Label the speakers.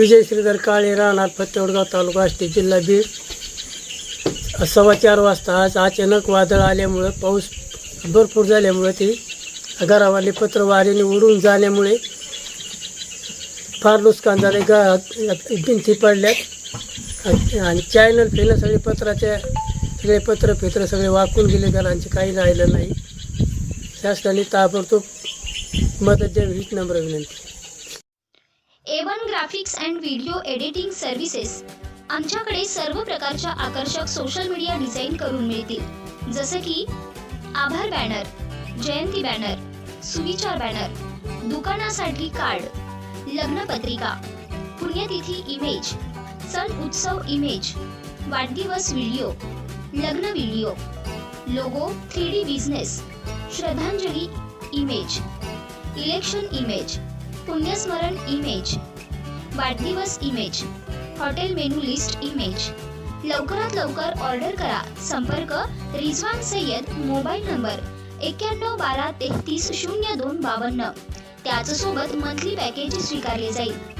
Speaker 1: विजय श्रीधर काळे राहणार फत्तेवडगाव तालुका असते जिल्हा बीड. सव्वा चार वाजता आज अचानक वादळ आल्यामुळं पाऊस भरपूर झाल्यामुळं ती घरावाले पत्र वाऱ्याने उडून जाण्यामुळे फार नुकसान झाले. गा भिंती पडल्यात. आणि चॅनल फेलं सगळे पत्राच्या सगळे पत्र फित्र सगळे वाकून गेले घरांचे काही राहिलं नाही. शासनाने ताबडतोब मदत द्यावी हीच नम्र विनंती.
Speaker 2: A one graphics and video editing services आमच्याकडे सर्व प्रकारच्या आकर्षक सोशल मीडिया डिझाईन करून मिळतील. जसे की आभार बॅनर जयंती बॅनर सुविचार बॅनर दुकानासाठी कार्ड लग्नपत्रिका पुण्यतिथी इमेज सण उत्सव इमेज वाढदिवस व्हिडिओ लग्न video logo three D business श्रद्धांजली इमेज इलेक्शन इमेज पुण्यस्मरण इमेज वाढदिवस image hotel menu list image लवकरात लवकर ऑर्डर करा. संपर्क रिझवान सय्यद मोबाईल नंबर एक्क्याण्णव बारा तेहतीस शून्य दोन बावन्न. त्याचसोबत मंथली पॅकेज स्वीकारले जाईल.